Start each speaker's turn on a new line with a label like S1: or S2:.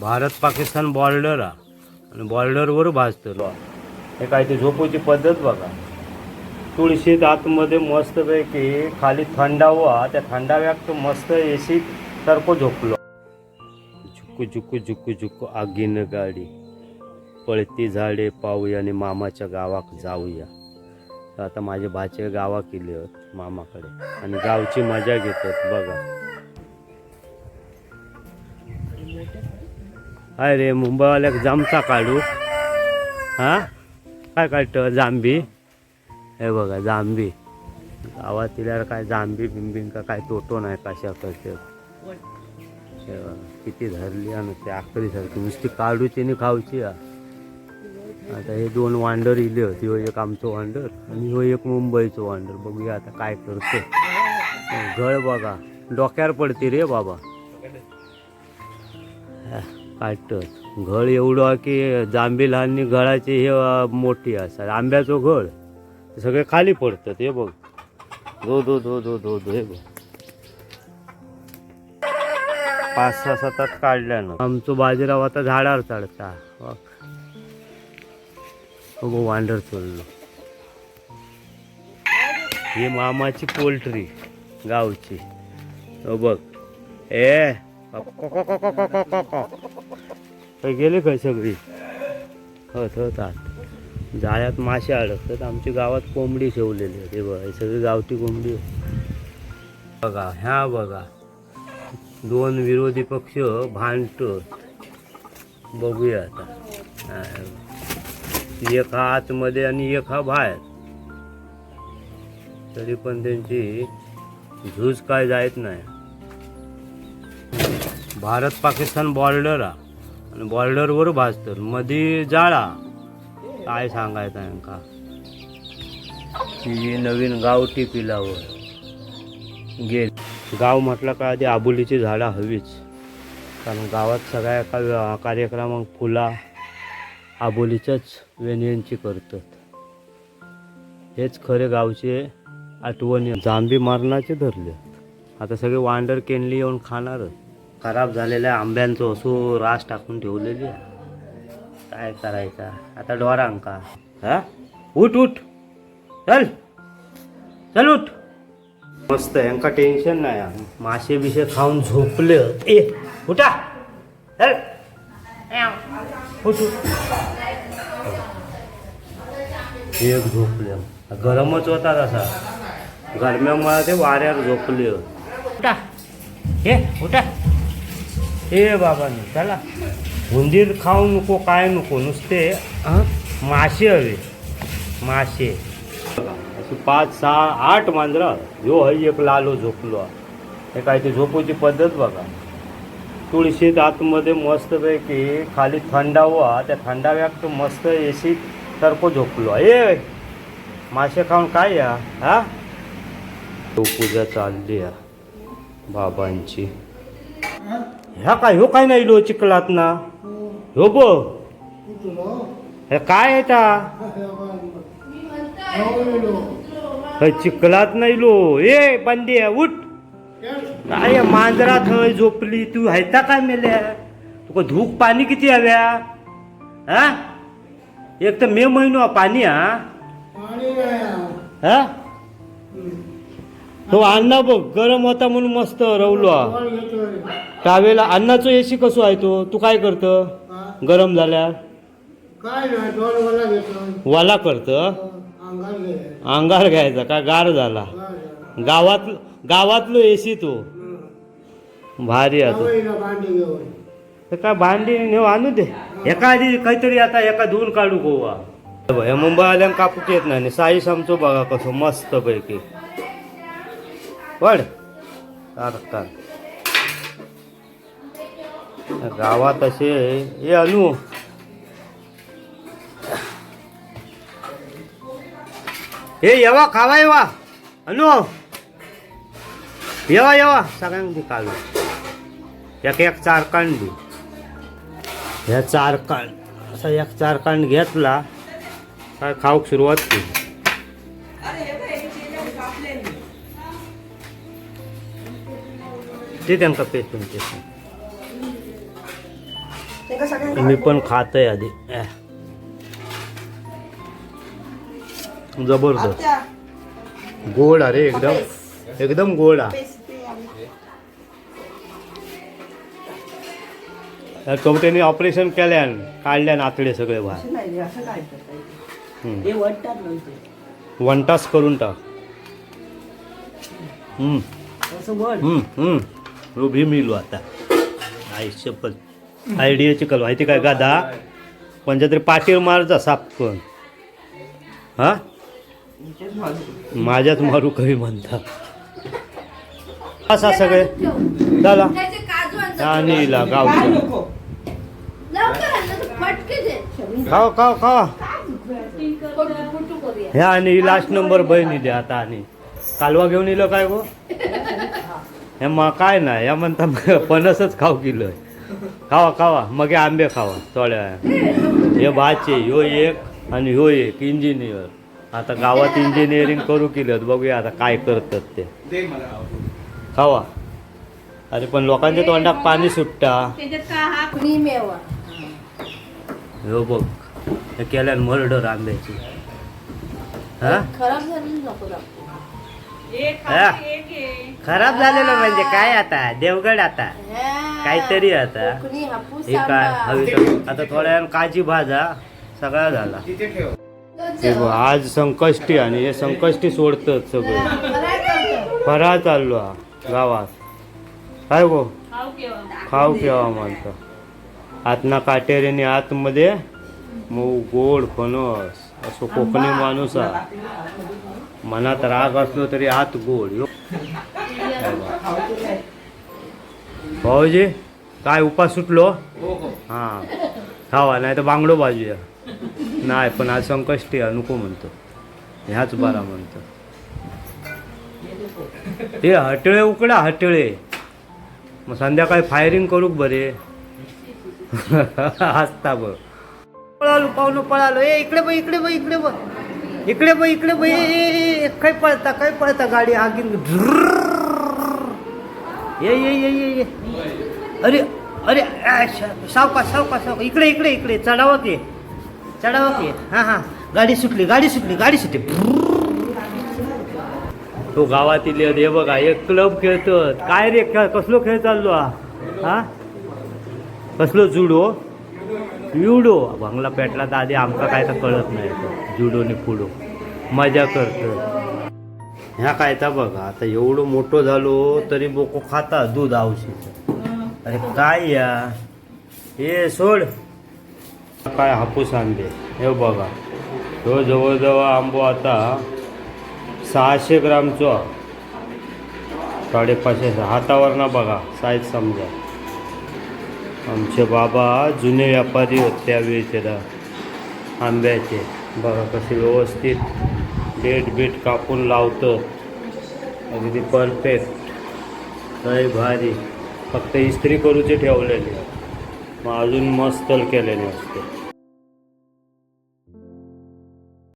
S1: Bharat Pakistan border हा आणि बॉर्डरवर भाजतं हे काय ते झोपूची पद्धत बघा. तुळशीत आतमध्ये मस्तपैकी खाली थंडावा त्या थंडाव्यात मस्त एसी सारखं झोपलो. झुकू झुकू झुकू झुकू आगीन गाडी. पळती झाडे पाहूया आणि मामाच्या गावाक जाऊया. तर आता माझे भाचे गावा केले आहेत मामाकडे. आणि गावची मजा घेतात बघा. अरे रे मुंबईवाल्याक जामचा काढू. हां? काय काढतं? जांबी हे बघा जांबी गावात दिल्यावर काय जांबी बिंबीन का काय तोटो नाही कशा करते. हे बघा, किती धरली आणि ते आखरी सारखी. नुसती काढूची आणि खाऊची आता हे दोन वांडर इले होते. ह्यो एक आमचं वांडर आणि ह्यो एक मुंबईचं वांडर. बघूया आता काय करतो. गळ बघा. डोक्यावर पडते रे बाबा. काटत घळ एवढं की जांबी लहान गळाची हे मोठी असतात. आंब्याचं घळ. सगळे खाली पडतात हे बघ. दो दो दो दो दो दो हे बघ. पाच सहा सतात काढल्यानं आमचं बाजीराव आता झाडावर चढता. हो, बघ. वांडर चढलो. ही मामाची पोल्ट्री गावची. हो, बघ. ए गेले काय सगळी? हत होतात जाळ्यात मासे अडकतात. आमच्या गावात कोंबडी ठेवलेली आहे. ते बघा हे सगळी गावठी कोंबडी बघा ह्या बघा. दोन विरोधी पक्ष भांडत बघूया आता. एक हा आतमध्ये आणि एक हा बाहेर. तरी पण त्यांची झूज काय जायत नाही. भारत पाकिस्तान बॉर्डर हा आणि बॉर्डरवर भाजतात मध्ये जाळा. काय सांगायचं यांका ही नवीन गावठी पिलावर गेल. गाव म्हटलं का आधी आबोलीची झाडं हवीच. कारण गावात सगळ्या एका कार्यक्रमांक फुला आबोलीच्याच व्यंजनची करतात. हेच खरे गावचे आठवणी. जांबी मारणाचे धरले आता सगळे वांडर केनली येऊन खाणारच. खराब झालेल्या आंब्यांचं असो रास टाकून ठेवलेली काय करायचा? आता डोरांका हा? उठ उठ. चल. चल उठ. मस्त यांका टेन्शन नाही मासे बिशे खाऊन झोपले. ए उठा. चल. उठ उठ. एक झोपले. गरमच होता तसा. गरम्यामुळे ते वाऱ्यावर झोपले. उठा. हे उठा. हे बाबांनी त्याला उंदीर खाऊ नको काय नको नुसते मासे हवे. मासे. अशी पाच सहा आठ मांजरा. ह्यो हय एक लालो झोपलो. हे काय ते झोपूची पद्धत बघा. तुळशीत आतमध्ये मस्तपैकी खाली थंडावा त्या थंडाव्यात मस्त एसी तर्फ झोपलो. ए मासे खाऊन काय या हा? पूजा चालली या बाबांची. ह्या काय ह्यो काय नाही लो चिखलात ना? ह्यो बो हे काय येता हे चिखलात नाही लो. ए बंदी उठ. काय मांजरा थंय झोपली? तू हायता काय मेल्या? तुका धूक पाणी किती हव्या हा? एक तर मे महिनो हा पाणी हा? हा? तो अण्णा बघ गरम होता म्हणून मस्त रवलो. टावेला अन्नाचं एसी कसो आहे तो. तू काय करत? गरम झाल्या
S2: काय नाही दोन मला घेतो
S1: वाला करत?
S2: अंगार घे
S1: अंगार घ्यायचा का? गार झाला. गावात गावातलो एसी तो. भारी आहे तो.
S2: भांडी घेऊन.
S1: भांडी नेऊ आणू दे. एका आधी काहीतरी आता एका धुवून काढू गोवा. हे मुंबईवाल्यान कापूक येत नाही. साई समचो बघा कसं मस्त पैकी. पड कार गावात असे हे अनु. हे येवा खावा येवा. अनु. येवा येवा. सगळ्यांनी काल एक एक चार कांड दे ह्या चार कांड असा एक चार कांड घेतला. काय खाऊक सुरुवात केली. ते त्यांका पेटून
S3: तुमचे
S1: मी पण खातोय आधी. अह. जबरदस्त. गोड अरे एकदम एकदम गोड हा या कवट्याने ऑपरेशन केल्यान काढल्यान आतडे सगळे बाहेर.
S3: असं नाही रे, असं काय करता
S1: हम्म.
S3: वडतात नव्हते
S1: वन तास करून टाक. हम्म, हम्म, हम्म. उभी मिळू आता. आयुष्य पण आयडियाची कल माहिती काय गादा? कोणत्या तरी पाठीवर साप कोण? हा? माझ्याच मारू कवी म्हणता. असा सगळे. चला.
S4: आणि
S1: गाव हिला
S3: काय
S1: गावचं खाव खाव ह्या आणि लास्ट नंबर बहिणी द्या आता आणि. कालवा घेऊन येलो काय गो? हे मग काय नाही या म्हणता पणसच खाऊ किलोय. खावा खावा. मग आंबे खावा थोड्या. हे भाचे ह्यो एक आणि ह्यो एक इंजिनियर आता गावात इंजिनिअरिंग करू केलं बघूया आता काय करतात ते. खावा. अरे पण लोकांच्या तोंडात पाणी सुटता.
S4: हा कुणी मेवा?
S1: ह्यो बघ. हे केल्यान मर्डर आंब्याची. हा?
S4: खराब झालेली नको दाखवू.
S1: हा? खराब झालेलं म्हणजे काय आता? देवगड आता.
S4: हा.
S1: काहीतरी आता. हे काय. हवी तर आता थोड्या वेळानं काजी भाजा सगळा झाला. हे बघ, आज संकष्टी आणि हे संकष्टी सोडतात सगळं.
S4: फराळ.
S1: फराळ चाललो हा गावात. काय गो
S4: खाऊ केव्हा?
S1: खाऊ केव्हा म्हणतो. आतना काटेरीने आतमध्ये मऊ गोड फणस असं कोकणी माणूस हा. मनात राग असलो तरी आत गोड यो. भाऊजी काय उपास सुटलो? हां खावा नाही तर बांगडो बाजूया नाही पण आज संकष्टी नको म्हणतो. ह्याच बरा म्हणतो. ते हटळे उकडा हटळे. मग संध्याकाळी फायरिंग करूक बरे? हसता बघ. पळालो पाहुणं पळालो. ए इकडे बघ इकडे बघ इकडे बघ. इकडे बघ इकडे बघ. ए, काय पळता काय पळता? गाडी आगीन ये ये ये ये ये अरे अरे सावकाश सावकाश सावकाश. इकडे इकडे इकडे. चढावं की. चढावं की. हां हां. गाडी सुटली गाडी सुटली गाडी सुटली. तो गावातील हे बघा एक क्लब खेळतात. काय रे खेळ कसलो खेळ चाललो हा? हा? कसलो जुडो? युडो भंगला पेटला तर आधी आमका काय तर कळत नाही. जुडोने पुडो मजा करत ह्या काय तर बघा आता एवढं मोठं झालो तरी बोको खाता दूध औषध. अरे काय या? हे सोड. काय हापूस आंबे हे बघा. तो जवळजवळ आंबो आता सहाशे ग्रामचो. साडेपाचशे. हातावर ना बघा. साईज समजा. आमचे बाबा जुने व्यापारी होते त्यावेळी त्याला आंब्याचे. बघा कसे व्यवस्थित डेट बीट कापून लावतं. अगदी परफेक्ट लय भारी. फक्त इस्त्री करूचे ठेवलेले. मग अजून मस्त केलेले असते.